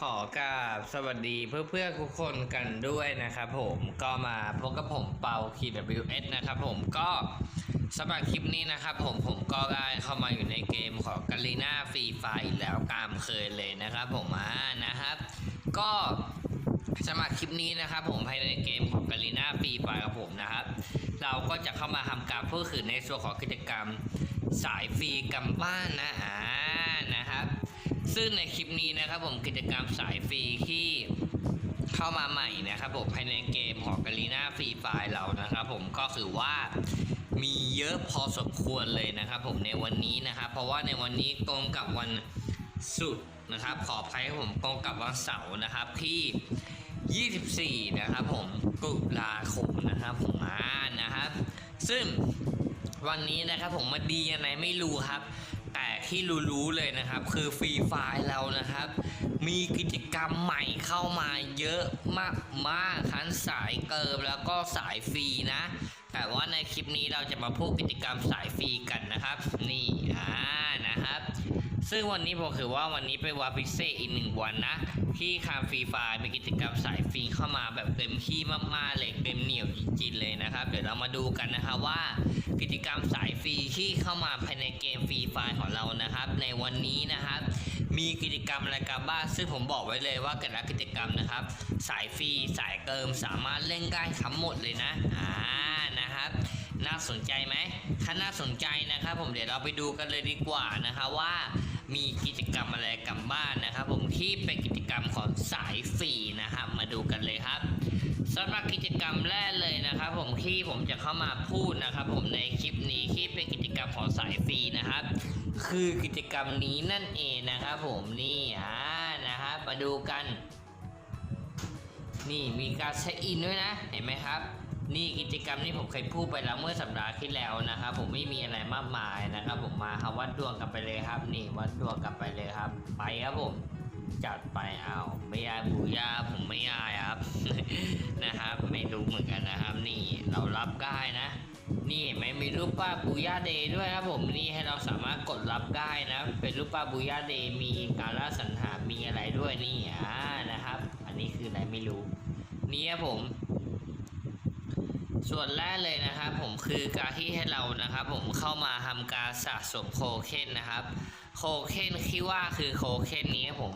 ขอกราบสวัสดีเพื่อเพื่อๆทุกคนกันด้วยนะครับผมก็มาพบกับผมเปา KWS นะครับผมก็สำหรับคลิปนี้นะครับผมผมก็ได้เข้ามาอยู่ในเกมของกาลีนาฟรีไฟอีกแล้วตามเคยเลยนะครับผมอ่านะครับ ก็สำหรับคลิปนี้นะครับผมภายในเกมของกาลีนาฟรีไฟกับผมนะครับ เราก็จะเข้ามาทำการพูดคุยในส่วนของกิจกรรมสายฟรีกำบ้านนะอ่านะครับ ซึ่งในคลิปนี้นะครับผมกิจกรรมสายฟรีที่เข้ามาใหม่นะครับผมภายในเกมของกาลีนาฟรีไฟเรานะครับผมก็คือว่ามีเยอะพอสมควรเลยนะครับผมในวันนี้นะครับ เพราะว่าในวันนี้ตรงกับวันศุกร์นะครับ ขออภัยครผมตรงกับวันเสาร์นะครับที่ 24 นะครับผมตุลาคมนะครับผมอ่านะครับ ซึ่งวันนี้นะครับผมมาดียังไงไม่รู้ครับ แต่ที่รู้ๆเลยนะครับ คือฟรีไฟล์เรานะครับ มีกิจกรรมใหม่เข้ามาเยอะมากๆทั้งสายเกิมแล้วก็สายฟรีนะ แต่ว่าในคลิปนี้เราจะมาพูดกิจกรรมสายฟรีกันนะครับ นี่อ่านะครับ ซึ่งวันนี้ผมถือว่าวันนี้เป็นวันพิเศษอีกหนึ่งวันนะ ที่คาฟรีไฟมีกิจกรรมสายฟรีเข้ามาแบบเต็มที่มากๆเลยเต็มเหนียวจริงๆเลยนะครับ เดี๋ยวเรามาดูกันนะคะว่ากิจกรรมสายฟรีที่เข้ามาภายในเกมฟรีไฟของเรานะครับ ในวันนี้นะครับมีกิจกรรมอะไรกันบ้างซึ่งผมบอกไว้เลยว่าแต่ละกิจกรรมนะครับ สายฟรีสายเกิมสามารถเล่นได้ทั้งหมดเลยนะอ่านะครับน่าสนใจไหมถ้าน่าสนใจนะครับ ผมเดี๋ยวเราไปดูกันเลยดีกว่านะคะว่า มีกิจกรรมอะไรกันบ้างนะครับ ผมที่เป็นกิจกรรมของสายฟรีนะครับ มาดูกันเลยครับสำหรับกิจกรรมแรกเลยนะครับ ผมที่ผมจะเข้ามาพูดนะครับ ผมในคลิปนี้ที่เป็นกิจกรรมของสายฟรีนะครับ คือกิจกรรมนี้นั่นเองนะครับ ผมนี่อ่านะครับมาดูกัน นี่มีการเช็คอินด้วยนะเห็นไหมครับ นี่กิจกรรมที่ผมเคยพูดไปแล้วเมื่อสัปดาห์ที่แล้วนะครับผมไม่มีอะไรมากมายนะครับ ผมมาครับวัดดวงกันไปเลยครับ นี่วัดดวงกันไปเลยครับ ไปครับผมจัดไปเอาไม่ยายบูยาผมไม่ยายครับ นะครับ ไม่รู้เหมือนกันนะครับ นี่เรารับได้นะ นี่เห็นไหมมีรูปป้าบูย่าเดย์ด้วยครับผมนี่ให้เราสามารถกดรับได้นะ เป็นรูปป้าบูย่าเดย์มีการล่าสังหามีอะไรด้วยนี่อ่านะครับ อันนี้คืออะไรไม่รู้นี่ครับผม ส่วนแรกเลยนะครับผมคือการที่ให้เรานะครับ ผมเข้ามาทำการสะสมโคเคนนะครับ โคเคนที่ว่าคือโคเคนนี้ครับผม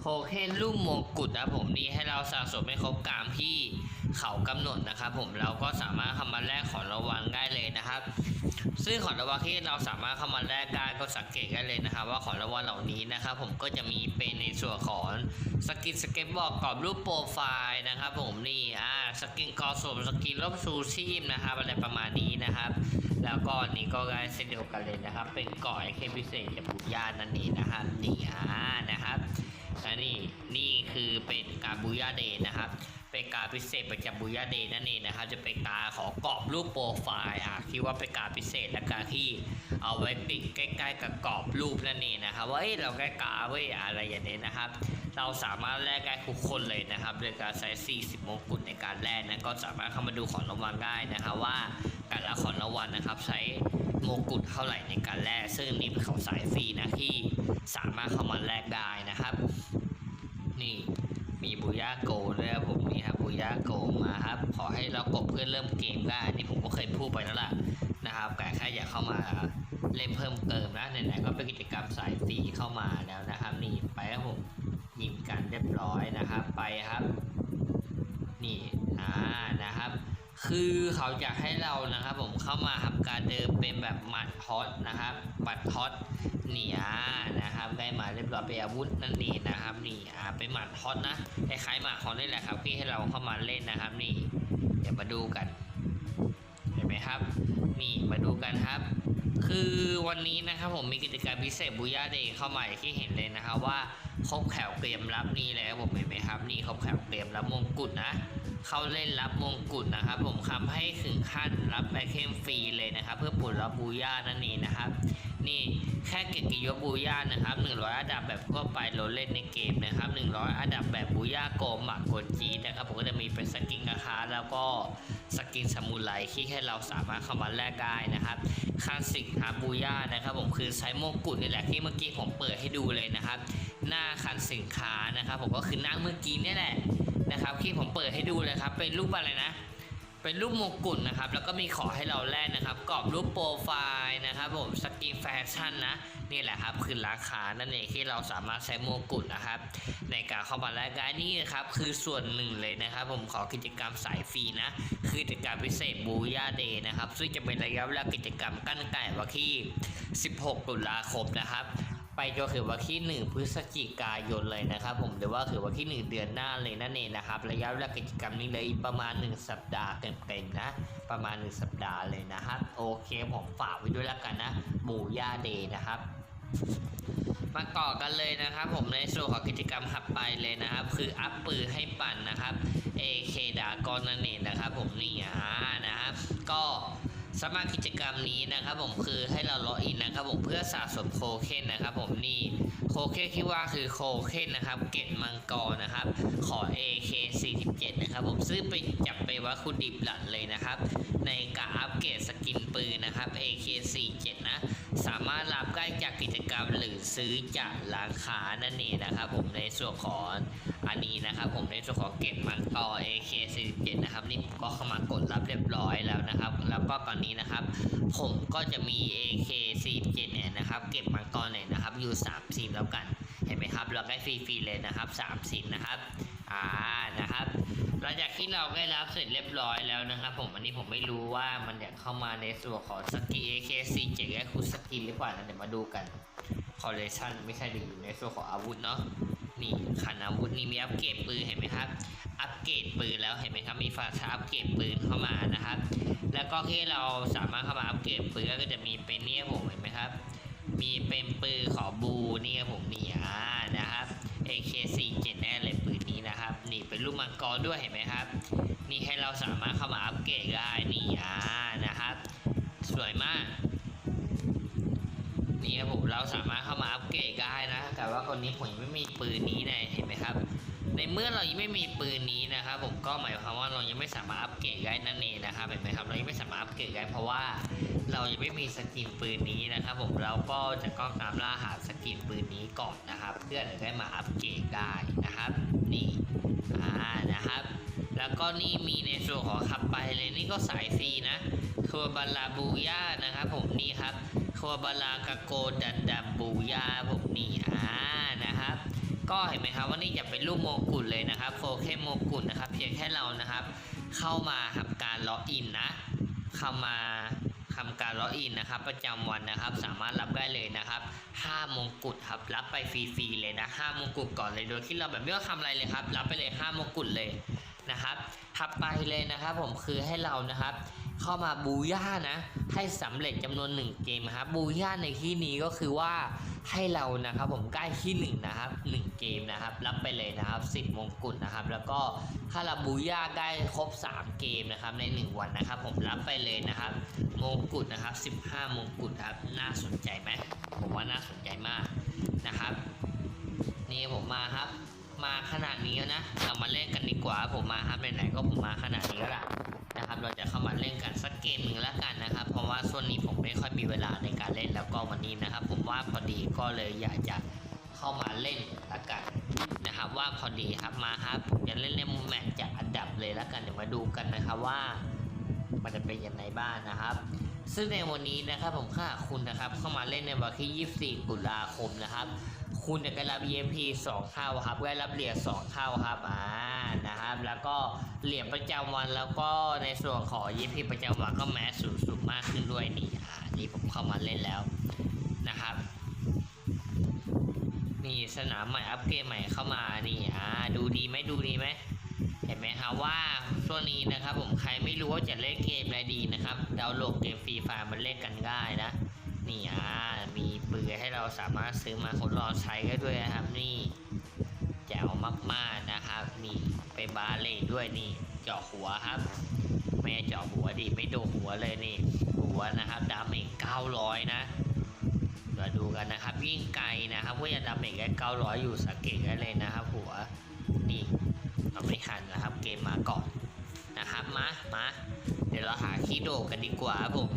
โคเคนรูปมงกุฎนะผมนี่ให้เราสะสมให้ครบตามที่ เขากำหนดนะครับ ผมเราก็สามารถเข้ามาแลกของรางวัลได้เลยนะครับ ซึ่งของรางวัลที่เราสามารถเข้ามาแลกได้ก็สังเกตได้เลยนะครับ ว่าของรางวัลเหล่านี้นะครับ ผมก็จะมีเป็นในส่วนของสกินสเก็ตบอร์ดกรอบรูปโปรไฟล์นะครับ ผมนี่อ่าสกินกอสมสกินลบซูชีพนะครับอะไรประมาณนี้นะครับ แล้วก็นี้ก็ได้เช่นเดียวกันเลยนะครับ เป็นก่อยเคพิเศษจากบุญญาณนั่นเองนะครับนี่อ่านะครับและนี่นี่คือเป็นการบูยาเดย์นะครับ เป็นการพิเศษประจำบูยาเดนั่นเองนะครับ จะเป็นการขอกรอบรูปโปรไฟล์อะคิดว่าเป็นการพิเศษและการที่เอาไว้ติดใกล้ ๆ กับกรอบรูปนั่นเองนะครับว่าเอ้เราใกล้กาเว้ยอะไรอย่างนี้นะครับ เราสามารถแลกได้ทุกคนเลยนะครับโดยการใช้ 40 มงกุฎในการแลกนะก็สามารถเข้ามาดูของรางวัลได้นะครับว่าแต่ละของรางวัลนะครับใช้มงกุฎเท่าไหร่ในการแลกซึ่งนี่เป็นของสายฟรีนะที่สามารถเข้ามาแลกได้นะครับ นี่ มีบูย่าโกด้วยครับผมนี่ครับบูย่าโกมาครับ ขอให้เรากบเพื่อเริ่มเกมได้อันนี้ผมก็เคยพูดไปแล้วล่ะนะครับแต่แค่อยากเข้ามาเล่นเพิ่มเติมนะไหนๆก็เป็นกิจกรรมสายฟรีเข้ามาแล้วนะครับ นี่ไปครับผมยิงกันเรียบร้อยนะครับ ไปครับ นี่อ่านะครับ คือเขาจะให้เรานะครับผมเข้ามาทำการเดิมเป็นแบบหมัดฮอตนะครับบัตฮอตเหนียนะครับได้มาเรียบร้อยเป็นอาวุธนั่นเองนะครับนี่อ่าเป็นหมัดฮอตนะคล้ายๆหมัดฮอตนี่แหละครับที่ให้เราเข้ามาเล่นนะครับนี่เดี๋ยวมาดูกัน เห็นไหมครับ นี่มาดูกันครับ คือวันนี้นะครับผมมีกิจกรรมพิเศษบูย่าเดย์เข้ามาอย่างที่เห็นเลยนะครับว่าครบแถวเกมรับนี่แล้วผมเห็นไหมครับนี่ครบแถวเกมรับมงกุฎนะเขาเล่นรับมงกุฎนะครับ ผมทำให้ถึงขั้นรับไอเทมฟรีเลยนะครับ เพื่อปลดรับบูย่านั่นเองนะครับ นี่แค่เก็บกิโยบูย่านะครับ 100 อันดับแบบทั่วไปเราเล่นในเกมนะครับ 100 อันดับแบบบูย่าโกมหมักโกจีนะครับผมก็จะมีเป็นสกินกระคาแล้วก็สกินสมุไรที่แค่เราสามารถเข้ามาแลกได้นะครับคลาสสิกฮาบูย่านะครับผมคือใช้มงกุฎนี่แหละที่เมื่อกี้ผมเปิดให้ดูเลยนะครับ หน้าคันสินค้านะครับ ผมก็คือหน้าเมื่อกี้นี่แหละนะครับที่ผมเปิดให้ดูเลยครับเป็นรูปอะไรนะ เป็นรูปมงกุฎนะครับ แล้วก็มีขอให้เราแลกนะครับกรอบรูปโปรไฟล์นะครับผมสกินแฟชั่นนะนี่แหละครับคือราคานั่นเองที่เราสามารถใช้มงกุฎนะครับ ในการเข้ามาแลกได้นี่นะครับคือส่วนหนึ่งเลยนะครับ ผมขอกิจกรรมสายฟรีนะคือกิจกรรมพิเศษบูย่าเดย์นะครับ ซึ่งจะเป็นระยะเวลากิจกรรมกั้นไก่วันที่ 16 ตุลาคมนะครับ ไปจนถึงวันที่ 1 พฤศจิกายนเลยนะครับผมหรือว่าคือวันที่ 1 เดือนหน้าเลยนั่นเองนะครับ ระยะเวลากิจกรรมนี้เลยประมาณ 1 สัปดาห์เต็มๆนะ ประมาณ 1 สัปดาห์เลยนะครับ โอเคผมฝากไว้ด้วยแล้วกันนะ หมูย่าเดย์นะครับมาต่อกันเลยนะครับ ผมในส่วนของกิจกรรมถัดไปเลยนะครับ คืออัพปืนให้ปั่นนะครับ AK ดากอนนั่นเองนะครับ ผมนี่อ่านะครับ ก็ สำหรับกิจกรรมนี้นะครับผมคือให้เราล็อกอินนะครับผมเพื่อสะสมโคเคนนะครับผมนี่โคเคนที่ว่าคือโคเคนนะครับ เกตมังกรนะครับ ขอ AK 47 นะครับผมซื้อไปจับไปวัตถุดิบหลักเลยนะครับ ในการอัปเกรดสกินปืนนะครับ AK 47 นะสามารถรับได้จากกิจกรรมหรือซื้อจากร้านค้านั่นเองนะครับผมในส่วนของ อันนี้นะครับ ผมในส่วนของเก็บมันต่อ AK47 นะครับนี่ผมก็เข้ามากดรับเรียบร้อยแล้วนะครับ แล้วก็ตอนนี้นะครับ ผมก็จะมี AK47 เนี่ยนะครับ เก็บมังกรเนี่ยนะครับ อยู่3ซีนแล้วกันเห็นไหมครับ เราได้ฟรีๆเลยนะครับ3ซีนนะครับอ่านะครับหลังจากที่เราได้รับเสร็จเรียบร้อยแล้วนะครับผมอันนี้ผมไม่รู้ว่ามันอยากเข้ามาในส่วนของสกิล AK47 และคูสกินหรือเปล่านะเดี๋ยวมาดูกันคอลเลชันไม่ใช่หรืออยู่ในส่วนของอาวุธเนาะ นี่ขันอาวุธนี่มีอัปเกรดปืนเห็นไหมครับ อัปเกรดปืนแล้วเห็นไหมครับ มีฟาชาอัปเกรดปืนเข้ามานะครับ แล้วก็ที่เราสามารถเข้ามาอัปเกรดปืนก็จะมีเป็นเนี่ยผมเห็นไหมครับ มีเป็นปืนของบูเนี่ยผมนี่อ่านะครับ AK47 แน่เลยปืนนี้นะครับ นี่เป็นลูกมังกรด้วยเห็นไหมครับ นี่ให้เราสามารถเข้ามาอัปเกรดได้นี่อ่านะครับ สวยมาก นี่ครับผมเราสามารถเข้ามาอัปเกรดได้นะ แต่ว่าคนนี้ผมยังไม่มีปืนนี้นะเห็นไหมครับ ในเมื่อเรายังไม่มีปืนนี้นะครับผมก็หมายความว่าเรายังไม่สามารถอัปเกรดได้นั่นเองนะครับเห็นไหมครับเรายังไม่สามารถอัปเกรดได้เพราะว่าเรายังไม่มีสกินปืนนี้นะครับ ผมเราก็จะต้องตามล่าหาสกินปืนนี้ก่อนนะครับ เพื่อจะได้มาอัปเกรดได้นะครับ นี่อ่านะครับ แล้วก็นี่มีในส่วนของขับไปเลยนี่ก็สายฟรีนะทัวบาลาบูย่านะครับผมนี่ครับทัวบาลากาโกดันดัมบูย่าผมนี่อ่านะครับ ก็เห็นไหมครับว่านี่จะเป็นรูปโมกุฎเลยนะครับโฟเคโมกุฎนะครับ เพียงแค่เรานะครับ เข้ามาทำการล็อกอินนะ เข้ามาทำการล็อกอินนะครับ ประจำวันนะครับ สามารถรับได้เลยนะครับ5มงกุฎครับรับไปฟรีๆเลยนะ5มงกุฎก่อนเลยโดยที่เราแบบไม่ต้องทำอะไรเลยครับ รับไปเลย5มงกุฎเลย นะครับถัดไปเลยนะครับผมคือให้เรานะครับเข้ามาบูย่านะให้สำเร็จจำนวน 1 เกมนะครับบูย่าในที่นี้ก็คือว่าให้เรานะครับผมใกล้ที่1นะครับ1เกมนะครับรับไปเลยนะครับ10มงกุฎนะครับ แล้วก็ถ้าเราบูย่าได้ครบ 3 เกมนะครับใน 1 วันนะครับ ผมรับไปเลยนะครับมงกุฎนะครับ 15 มงกุฎครับน่าสนใจไหมผมว่าน่าสนใจมากนะครับ นี่ผมมาครับ มาขนาดนี้แล้วนะเรามาเล่นกันดีกว่าผมมาครับไหนๆก็ผมมาขนาดนี้แล้วล่ะนะครับ เราจะเข้ามาเล่นกันสักเกมหนึ่งแล้วกันนะครับ เพราะว่าช่วงนี้ผมไม่ค่อยมีเวลาในการเล่นแล้วก็วันนี้นะครับ ผมว่าพอดีก็เลยอยากจะเข้ามาเล่นละกันนะครับ ว่าพอดีครับมาครับผมจะเล่นในแมตช์จากอันดับเลยแล้วกันเดี๋ยวมาดูกันนะครับว่า มันจะเป็นยังไงบ้างนะครับซึ่งในวันนี้นะครับผมค่าคุณนะครับ เข้ามาเล่นในวันที่ 24 ตุลาคมนะครับ คุณจะได้รับ EMP 2เท่าครับได้รับเหรียญ2เท่าครับอ่านะครับ แล้วก็เหรียญประจำวันแล้วก็ในส่วนของ EMP ประจำวันก็แมสสูงสุดมากขึ้นด้วยนี่อ่านี่ผมเข้ามาเล่นแล้วนะครับนี่สนามใหม่อัปเกรดใหม่เข้ามานี่อ่าดูดีไหมดูดีไหมเห็นไหมครับว่าช่วงนี้นะครับ ผมใครไม่รู้ว่าจะเล่นเกมอะไรดีนะครับดาวน์โหลดเกมฟรีไฟล์มันเล่นกันง่ายนะ นี่อ่ามีปืนให้เราสามารถซื้อมาทดลองใช้ได้ด้วยนะครับ นี่แจ๋วมากๆนะครับนี่ไปบาเลตด้วยนี่เจาะหัวครับไม่ไเจาะหัวดิไม่โดนหัวเลยนี่ หัวนะครับดาเมจ900นะเดี๋ยวดูกันนะครับยิ่งไกลนะครับก็จะดาเมจแค่900อยอยู่สังเกตได้เลยนะครับ หัวนี่เราไม่ทันนะครับเกมมาก่อนนะครับมามาเดี๋ยวเราหาคีโดกันดีกว่าครับผม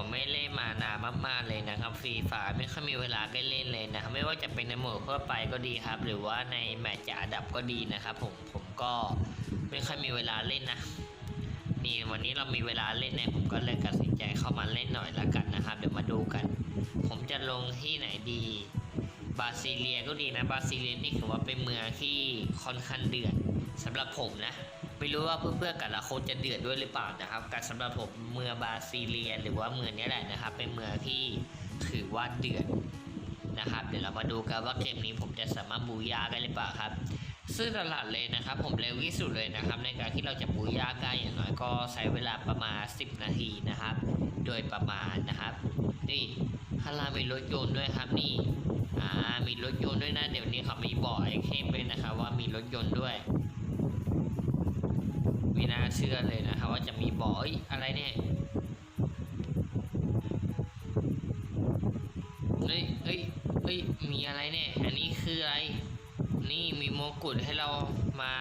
ผมไม่เล่นมานานมากๆเลยนะครับฟรีไฟไม่ค่อยมีเวลาได้เล่นเลยนะครับไม่ว่าจะเป็นในโหมดทั่วไปก็ดีครับ หรือว่าในแมตช์จ่าดับก็ดีนะครับ ผมผมก็ไม่ค่อยมีเวลาเล่นนะนี่วันนี้เรามีเวลาเล่นเนี่ยผมก็เลยตัดสินใจเข้ามาเล่นหน่อยละกันนะครับ เดี๋ยวมาดูกัน ผมจะลงที่ไหนดีบราซิเลียก็ดีนะบราซิเลียนี่ถือว่าเป็นเมืองที่ค่อนข้างเดือดสำหรับผมนะ ไม่รู้ว่าเพื่อนๆกับละคนจะเดือดด้วยหรือเปล่านะครับ การสำหรับผมเมืองบาซิเลีย หรือว่าเมืองนี้แหละนะครับ เป็นเมืองที่ถือว่าเดือดนะครับ เดี๋ยวเรามาดูกันว่าเกมนี้ผมจะสามารถบูยาได้หรือเปล่าครับ ซึ่งตลาดเลยนะครับ ผมเร็วที่สุดเลยนะครับ ในการที่เราจะบูยาได้อย่างน้อยก็ใช้เวลาประมาณ 10 นาทีนะครับ โดยประมาณนะครับ นี่ข้างล่ามีรถยนต์ด้วยครับนี่อ่ามีรถยนต์ด้วยนะเดี๋ยวนี้เขามีบอกไอเข้มเลยนะครับว่ามีรถยนต์ด้วย ไม่น่าเชื่อเลยนะครับว่าจะมีบ่อเอ้ยอะไรเนี่ยเฮ้ยเฮ้ยเฮ้ยมีอะไรเนี่ยอันนี้คืออะไร นี่มีโมกุฎให้เรามา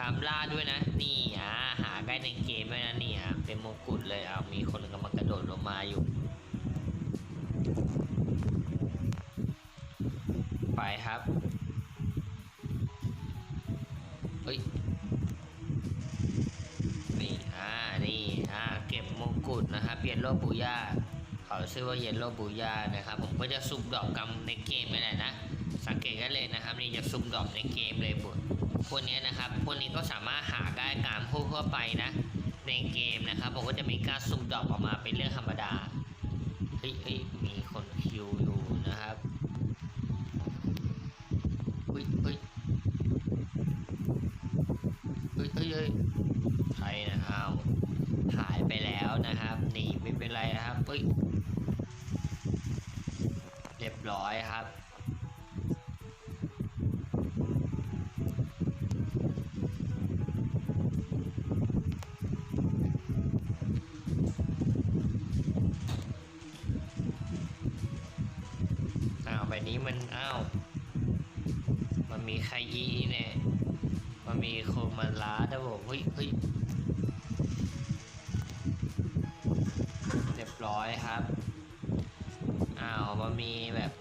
ตามล่าด้วยนะ นี่อ่าหาได้ในเกมด้วยนะนี่อะเป็นโมกุฎเลยอ่ามีคนกำลังกระโดดลงมาอยู่ ไปครับ กุฎนะครับเยลโลบูย่าเขาชื่อว่าเยลโลบูย่านะครับผมก็จะซุ่มดอกกำในเกมนี่แหละนะ สังเกตกันเลยนะครับนี่จะซุ่มดอกในเกมเลยบุตรพวกนี้นะครับพวกนี้ก็สามารถหาได้ตามผู้ทั่วไปนะ ในเกมนะครับผมก็จะมีการซุ่มดอกออกมาเป็นเรื่องธรรมดาเฮ้ยเฮ้ยมีคนคิวอยู่นะครับเฮ้ยเฮ้ยเฮ้ยเฮ้ยเฮ้ยใครนะอ้าว หายไปแล้วนะครับ นี่ไม่เป็นไรนะครับเรียบร้อยครับ อยครับอ้าวมันมีแบบ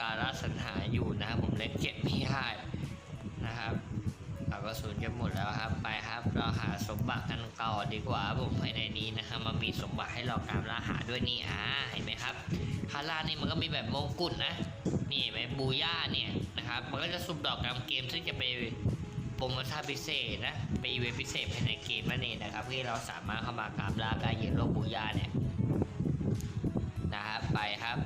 การรัสัญหาอยู่นะครับ ผมเล่นเก็บไม่ได้นะครับเราก็สูญจะหมดแล้วครับ ไปครับเราหาสมบัติกันก่อนดีกว่าผมภายในนี้นะครับมันมีสมบัติให้เราตามล่าหาด้วยนี่อ่าเห็นไหมครับข้างล่านี่มันก็มีแบบมงกุฎนะนี่เห็นไหมบูย่าเนี่ยนะครับมันก็จะสุ่มดอกตามเกมซึ่งจะไปโปรโมชั่นพิเศษนะมีอีเวนต์พิเศษภายในเกมนั่นเองนะครับที่เราสามารถเข้ามากราบลาได้เยนโลบูย่าเนี่ย ไปครับ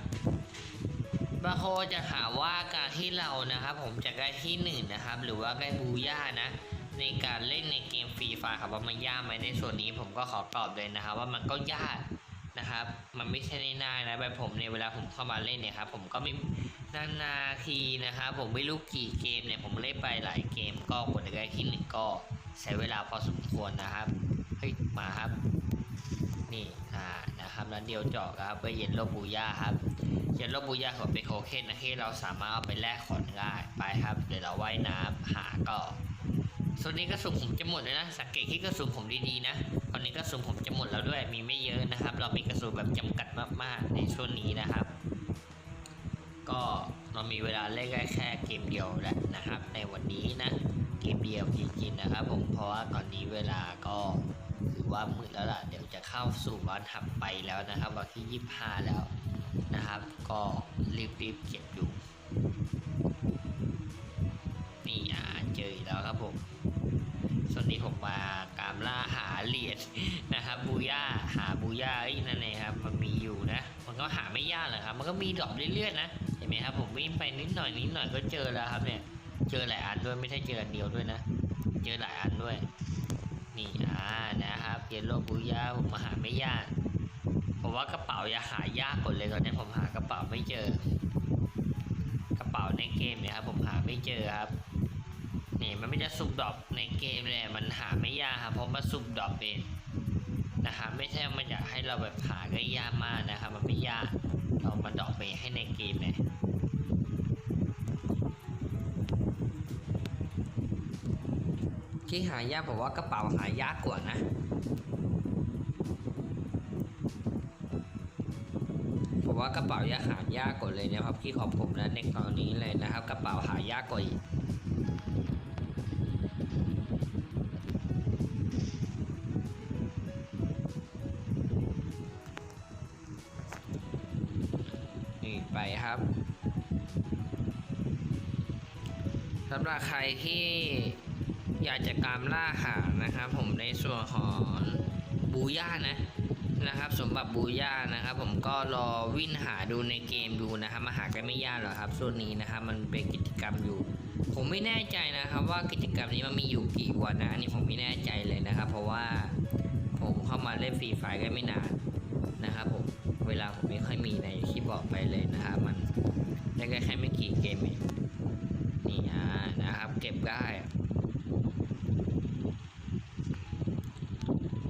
บางคนจะถาว่าการที่เรานะครับผมจะได้ที่หนึ่งนะครับ หรือว่าได้บูย่านะ ในการเล่นในเกมฟรีไฟครับว่ามันยากไหมในส่วนนี้ผมก็ขอตอบเลยนะครับ ว่ามันก็ยากนะครับ มันไม่ใช่ง่ายๆนะแบบผมเนี่ยเวลาผมเข้ามาเล่นเนี่ยครับผมก็ไม่นานๆทีนะครับ ผมไม่รู้กี่เกมเนี่ยผมเล่นไปหลายเกมก็กว่าจะได้ที่หนึ่งก็ใช้เวลาพอสมควรนะครับเฮ้ยมาครับ นี่อ่านะครับแล้วเดียวเจาะครับไปเย็นโลบูย่าครับเย็นโลบูย่าของเป็นโคเคนนะที่เราสามารถเอาไปแลกของได้ไปครับเดี๋ยวเราว่ายน้ำหาก็ส่วนนี้กระสุนผมจะหมดเลยนะสังเกตที่กระสุนผมดีๆนะตอนนี้กระสุนผมจะหมดแล้วด้วยมีไม่เยอะนะครับ เรามีกระสุนแบบจำกัดมากๆในช่วงนี้นะครับ ก็เรามีเวลาเล่นได้แค่เกมเดียวแหละนะครับ ในวันนี้นะเกมเดียวจริงๆนะครับ ผมเพราะว่าตอนนี้เวลาก็ ว่ามืดแล้วล่ะเดี๋ยวจะเข้าสู่วันถัดไปแล้วนะครับ วันที่ 25 แล้วนะครับ ก็รีบๆเก็บดูนี่อ่าเจออีกแล้วครับผมส่วนนี้ผมมากามล่าหาเหรียญนะครับบูย่าหาบูย่าไอ้นั่นเองครับ มันมีอยู่นะ มันก็หาไม่ยากหรอกครับ มันก็มีดรอปเรื่อยๆนะเห็นไหมครับ ผมวิ่งไปนิดหน่อยนิดหน่อยก็เจอแล้วครับเนี่ย เจอหลายอันด้วยไม่ใช่เจออันเดียวด้วยนะ เจอหลายอันด้วย นี่อ่านะครับเยลโลบูย่าผมมาหาไม่ยากผมว่ากระเป๋าอย่าหายากกว่าเลยตอนนี้ผมหากระเป๋าไม่เจอ กระเป๋าในเกมเนี่ยครับผมหาไม่เจอครับนี่มันไม่จะสุ่มดรอปในเกมเลยมันหาไม่ยากครับเพราะมันสุ่มดรอปเองนะครับไม่ใช่มันอยากให้เราแบบหาได้ยากมากนะครับมันไม่ยากเรามาดรอปเองให้ในเกมเนี่ย ที่หายากผมว่ากระเป๋าหายากกว่านะ ผมว่ากระเป๋ายากหายากกว่าเลยนะครับที่ของผมนะในตอนนี้เลยนะครับ กระเป๋าหายากกว่าอีกนี่ไปครับสำหรับใครที่ อยากจะตามล่าหานะครับ ผมในส่วนของบูย่านะนะครับสมบัติบูย่านะครับ ผมก็รอวิ่งหาดูในเกมดูนะครับมาหากันไม่ยากหรอกครับส่วนนี้นะครับมันเป็นกิจกรรมอยู่ ผมไม่แน่ใจนะครับ ว่ากิจกรรมนี้มันมีอยู่กี่วันนะอันนี้ผมไม่แน่ใจเลยนะครับ เพราะว่าผมเข้ามาเล่นฟรีไฟก็ไม่นานนะครับผมเวลาผมไม่ค่อยมีในที่บอกไปเลยนะครับมันได้แค่แค่ไม่กี่เกมเองนี่นะครับ เก็บได้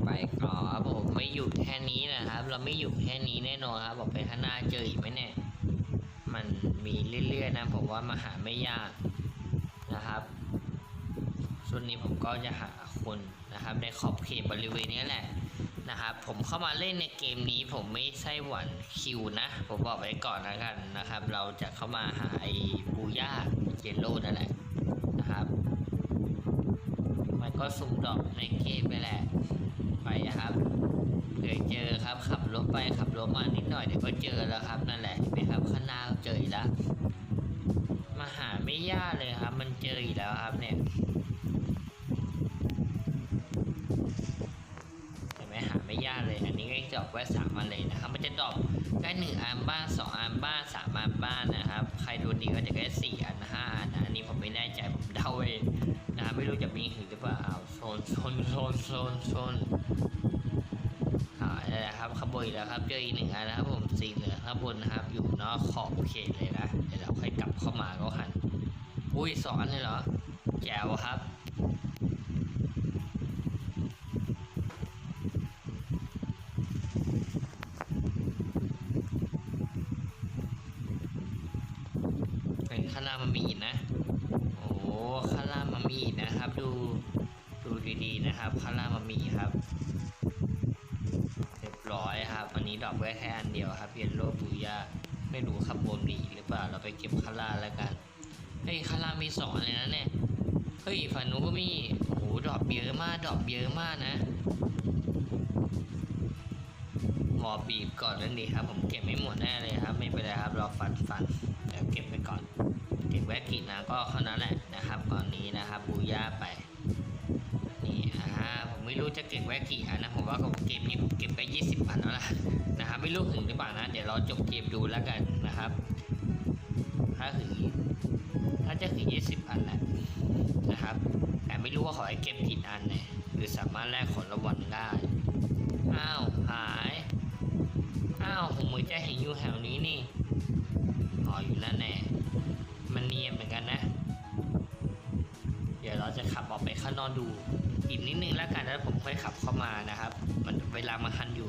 ไปก่อนครับผมไม่หยุดแค่นี้ นะครับเราไม่แค่นี้แน่นอนครับบอกไปข้างหน้าเจออีกไหมเนี่ยมันมีเรื่อยๆนะผมว่ามาหาไม่ยากนะครับส่วนนี้ผมก็จะหาคนนะครับในขอบเขตบริเวณนี้แหละนะครับผมเข้ามาเล่นในเกมนี้ผมไม่ใช่หวันคิวนะ ผมบอกไว้ก่อนนะกันนะครับ เราจะเข้ามาหาไอ้บูย่าเยลโล่นั่นแหละนะครับ มันก็สุ่มดอกในเกมไปแหละ ไปครับเผื่อเจอครับขับรถไปขับรถมานิดหน่อยเดี๋ยวก็เจอแล้วครับนั่นแหละเนไหมครับข้างหน้าเจออีกแล้วมาหาไม่ยากเลยครับ มันเจออีกแล้วครับเนี่ยเห็นไหมหาไม่ยากเลย อันนี้ก็ดรอปไว้สามอันเลยนะครับ มันจะดรอปได้หนึ่งอันบ้างสองอันบ้างสามอันบ้างนะครับ ใครดูดีก็จะได้สี่อันห้าอันนะอันนี้ผมไม่แน่ใจผมเดาเอง นโซนโซนโซนโซนอ่านี่แหละครับขบวนอีกแล้วครับเจออีกหนึ่งอันนะครับผมสีเหลืองข้างบนนะครับ อยู่นอกขอบเขตเลยนะเดี๋ยวเราค่อยกลับเข้ามาก็หันอุ้ยสอนเลยเหรอแจ๋วครับ แค่อันเดียวครับเยนโลบูยาไม่รู้ขับบนมีหรือเปล่าเราไปเก็บข้างล่าแล้วกันเฮ้ยข้างล่ามีสองเลยนะเนี่ยเฮ้ยฝั่งนู้ก็มีโอ้โหดรอปเยอะมากดรอปเยอะมากนะหมอบีบก่อนนั่นดีครับ ผมเก็บไม่หมดแน่เลยครับ ไม่เป็นไรครับรอฟันฟันเดี๋ยวเก็บไปก่อนเก็บแวกกินนะก็เท่านั้นแหละนะครับ ตอนนี้นะครับบูย่าไป ไม่รู้จะเก็บแวกกี่อันนะผมว่าเกมนี้ผมเก็บไป20อันแล้วล่ะนะครับไม่รู้ถึงหรือเปล่านะเดี๋ยวเราจบเกมดูแล้วกันนะครับ ถ้าถึงถ้าจะถึง20อันแหละนะครับ แต่ไม่รู้ว่าขอให้เก็บกี่อันเนี่ยหรือสามารถแลกของรางวัลได้อ้าวหายอ้าวผมเหมือนจะเห็นอยู่แถวนี้นี่อ๋ออยู่นั่นแน่มันเนียนเหมือนกันนะ เดี๋ยวเราจะขับออกไปข้างนอกดู อีกนิดนึงแล้วกันแล้วผมค่อยขับเข้ามานะครับ มันเวลามาคันอยู่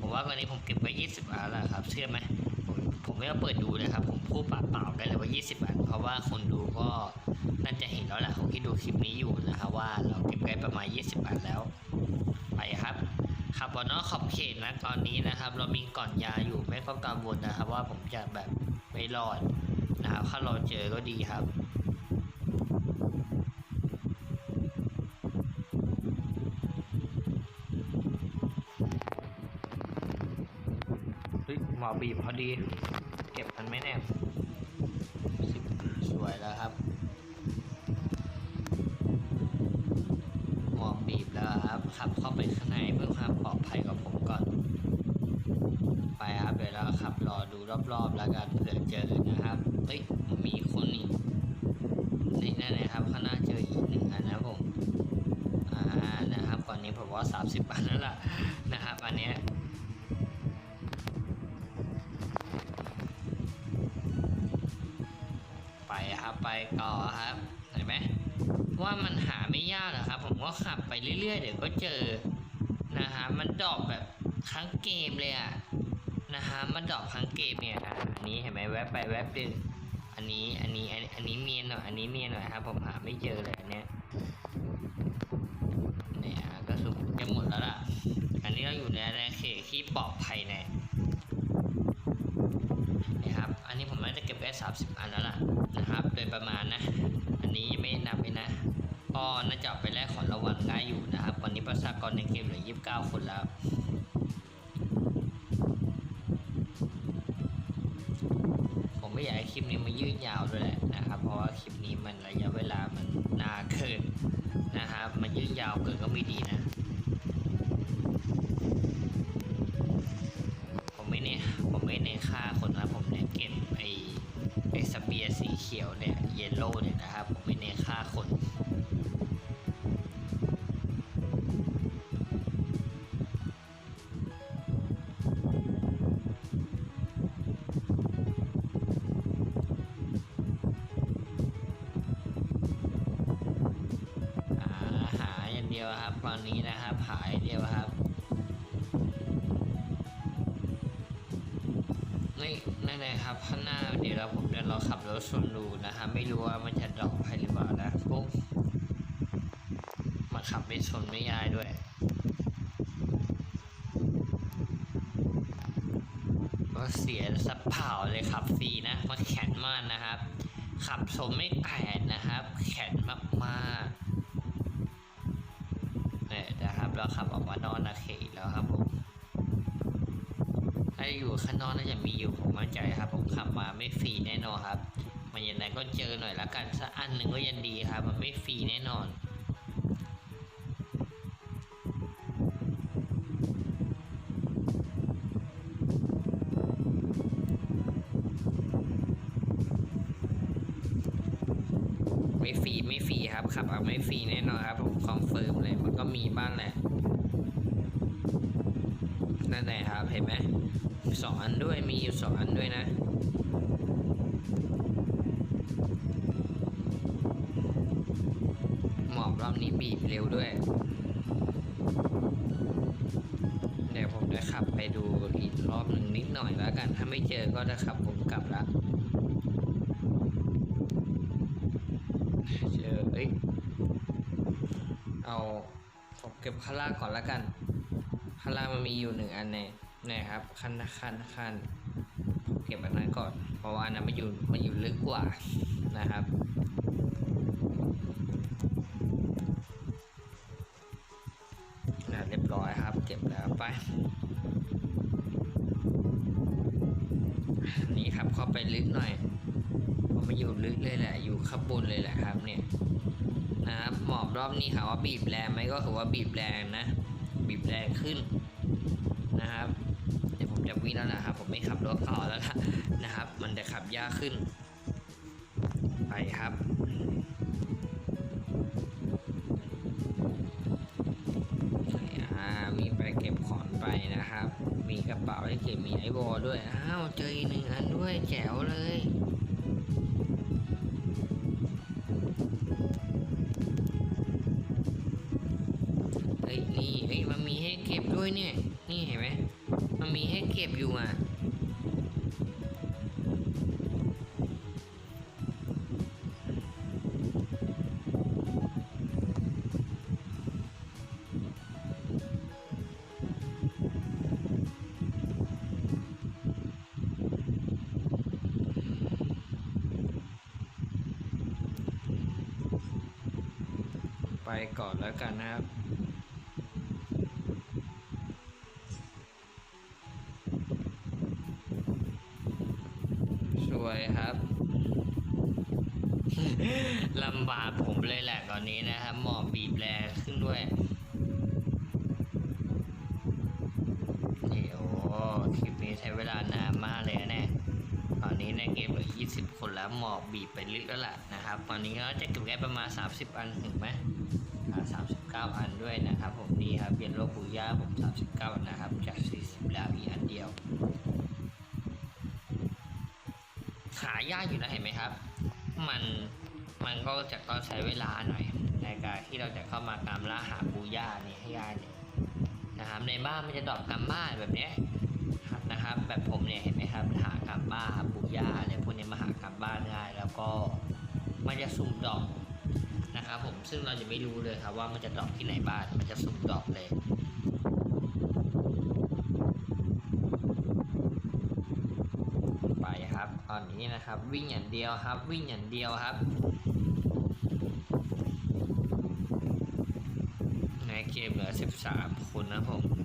ผมว่าวันนี้ผมเก็บไว้20อันแล้วครับ เชื่อไหมผมผมไม่เอาเปิดดูเลยครับ ผมพูดปากเปล่าได้เลยว่า20อันเพราะว่าคนดูก็น่าจะเห็นแล้วแหละของที่ดูคลิปนี้อยู่นะครับว่าเราเก็บไว้ประมาณ20อันแล้ว ไปครับขับบนนอกขอบเขตนะตอนนี้นะครับ เรามีก่อนยาอยู่ไม่ต้องกังวลนะครับ ว่าผมจะแบบไม่รอดนะครับถ้าเราเจอก็ดีครับ บีบพอดี เก็บมันไม่แน่สวยแล้วครับ ไปครับไปต่อครับ เห็นไหมว่ามันหาไม่ยากหรอกครับ ผมก็ขับไปเรื่อยๆ เดี๋ยวก็เจอนะฮะมันดอกแบบทั้งเกมเลยอะนะฮะมันดอกทั้งเกมเนี่ยอะอันนี้เห็นไหมแวบไปแวบดึงอันนี้อันนี้อันนี้เนียนหน่อยอันนี้เนียนหน่อยครับผมหาไม่เจอเลยอันเนี้ยเนี่ยก็สุกจะหมดแล้วล่ะ อันนี้เราอยู่ในอาณาเขตที่ปลอดภัยแน่นี่ครับ อันนี้ผมน่าจะเก็บไว้สามสิบอันแล้วล่ะ นะครับ โดยประมาณนะ เยวเนี่ยเยลโล่เนี่ยนะครับผมไม่เน้นฆ่าคนหาหาอย่างเดียวครับตอนนี้นะครับหายเดียวครับนี่นั่นเลยครับข้างหน้าเดี๋ยวเราผมจะรอขับรถชนดูนะครับไม่รู้ว่ามันจะดรอกให้หรือเปล่านะปุ๊บมาขับ ไปชนไม่ยายด้วยก็เสียสับเผาเลยขับฟรีนะมันแข็งมากนะครับ ขับชมไม่แตกนะครับ แข็งมากๆเนี่ยนะครับเราขับออกมานอกนาเขตแล้วครับผมถ้าอยู่ข้างนอกน่าจะมีอยู่ผมมั่นใจครับ ผมขับมาไม่ฟรีแน่นอนครับ มันยังไงก็เจอหน่อยละกันสักอันหนึ่งก็ยังดีครับ มันไม่ฟรีแน่นอน ไม่ฟรีแน่นอนครับผมคอนเฟิร์มเลยมันก็มีบ้างแหละนั่นแหละครับเห็นไหมสองอันด้วยมีอยู่สองอันด้วยนะหมอบรอบนี้บีบเร็วด้วย เดี๋ยวผมจะขับไปดูอีกรอบหนึ่งนิดหน่อยแล้วกัน ถ้าไม่เจอก็จะขับผมกลับละเจอเอ้ย เอาผมเก็บข้างล่างก่อนละกันข้างล่างมันมีอยู่หนึ่งอันในนี่ครับคันคันคันผมเก็บอันนั้นก่อน เพราะว่าอันนั้นมันอยู่มันอยู่ลึกกว่านะครับ ว่าบีบแรงนะ บีบแรงขึ้นนะครับ เดี๋ยวผมจะวิ่งแล้วนะครับ ผมไม่ขับรถต่อแล้วล่ะนะครับ มันจะขับยากขึ้น ไปครับมีไปเก็บของไปนะครับ มีกระเป๋าให้เก็บมีไอโบด้วย อ้าว เจออีกหนึ่งอันด้วยแจ๋วเลย เก็บด้วยเนี่ย นี่เห็นไหมมันมีให้เก็บอยู่อะ วยครับ ลำบากผมเลยแหละตอนนี้นะครับ หมอบบีบแรงขึ้นด้วยนี่โอ้คลิปนี้ใช้เวลานานมากเลยนะเนี่ยตอนนี้ในเกมเหลือ20 คนแล้วหมอบบีบไปลึกแล้วล่ะนะครับ ตอนนี้ก็จะเก็บได้ประมาณ 30 อันถึงไหมอ่า39อันด้วยนะครับ ผมนี่ครับเปลี่ยนโลบูย่าผม39อันนะครับ จาก40แล้วมีอันเดียวายากอยู่นะเห็นไหมครับ มันมันก็จะต้องใช้เวลาหน่อยในการที่เราจะเข้ามาตามล่าหาบูย่านี่ให้ได้เลยนะครับในบ้านมันจะดรอปกรรมบ้านแบบเนี้ยนะครับ แบบผมเนี่ยเห็นไหมครับหากรรมบ้านบูย่าอะไรพวกนี้มาหากรรมบ้านได้แล้วก็มันจะสุ่มดรอปนะครับผมซึ่งเราจะไม่รู้เลยครับว่ามันจะดรอปที่ไหนบ้างมันจะสุ่มดรอปเลย ไปครับ ตอ นนี้นะครับ วิ่งอย่างเดียวครับ วิ่งอย่างเดียวครับในเกมเหลือ 13 คนนะผม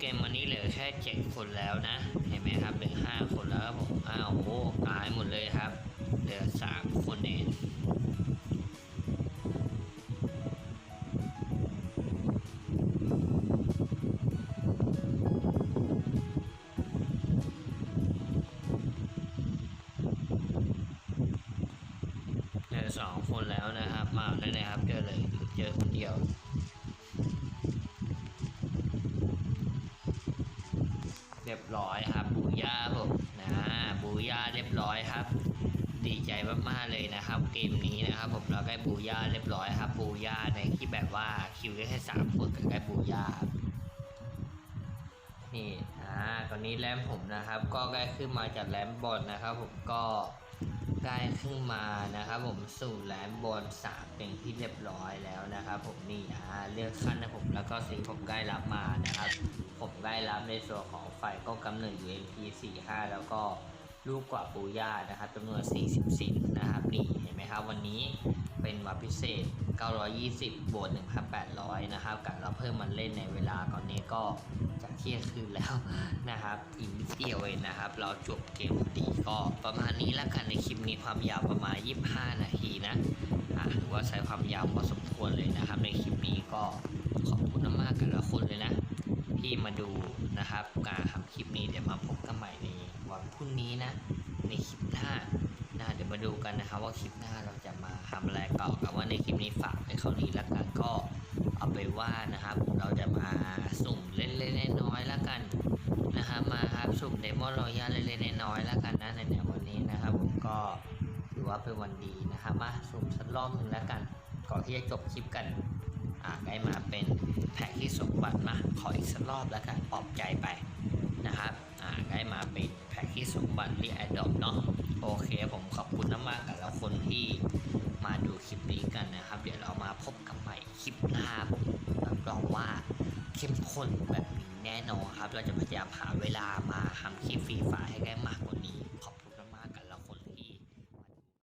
เกมวันนี้เหลือแค่เจ็ดคนแล้วนะ เห็นไหมครับเหลือห้าคนแล้วครับผมอ้าวโอ้ตายหมดเลยครับ เหลือสา ครับ ดีใจมากๆเลยนะครับ เกมนี้นะครับ ผมเราได้บูย่าเรียบร้อยครับ บูย่าในที่แบบว่าคิวได้แค่สามคนก็ได้บูย่านี่อ่าตอนนี้แรมผมนะครับ ก็ได้ขึ้นมาจากแรมบอลนะครับ ผมก็ได้ขึ้นมานะครับ ผมสู่แรมบอลสามเป็นที่เรียบร้อยแล้วนะครับ ผมนี่อ่าเลือกขั้นนะผมแล้วก็สิ่งผมได้รับมานะครับ ผมได้รับในส่วนของไฟก็กำเนิด UMP 45แล้วก็ ลูกกว่าปูย่านะครับจำนวน 40สินนะครับนี่เห็นไหมครับวันนี้เป็นวันพิเศษ 920 บวก 1,800 นะครับกับเราเพิ่มมันเล่นในเวลาตอนนี้ก็จะเที่ยงคืนแล้วนะครับอีกนิดเดียวเองนะครับ เราจบเกมพอดีก็ประมาณนี้แล้วกันในคลิปนี้ความยาวประมาณ 25 นาทีนะอะถือว่าใช้ความยาวพอสมควรเลยนะครับ ในคลิปนี้ก็ขอบคุณมากๆกันละคนเลยนะ ที่มาดูนะครับการทำคลิปนี้เดี๋ยวมาพบกันใหม่ในวันพรุ่งนี้นะ ในคลิปหน้านะเดี๋ยวมาดูกันนะครับ ว่าคลิปหน้าเราจะมาทำอะไรต่อกับว่าในคลิปนี้ฝากไว้เขานี้แล้วกันก็เอาไปว่านะครับเราจะมาสุ่มเล่นๆน้อยๆแล้วกันนะครับมาครับสุ่มเดโมรอยาเล่นๆน้อยๆแล้วกันนะในในวันนี้นะครับผมก็ถือว่าเป็นวันดีนะครับมาสุ่มสักรอบหนึ่งแล้วกันก่อนที่จะจบคลิปกัน อ่าได้มาเป็นแพ็กที่สมบัติมาขออีกสักรอบแล้วกันปลอบใจไปนะครับอ่าได้มาเป็นแพ็กที่สมบัติที่แอดดอปเนาะโอเคผมขอบคุณมากๆกับเราคนที่มาดูคลิปนี้กันนะครับ เดี๋ยวเรามาพบกันใหม่คลิปหน้าผมรับรองว่าเข้มข้นแบบนี้แน่นอนครับ เราจะพยายามหาเวลามาทำคลิปฟรีไฟล์ให้ได้มากกว่า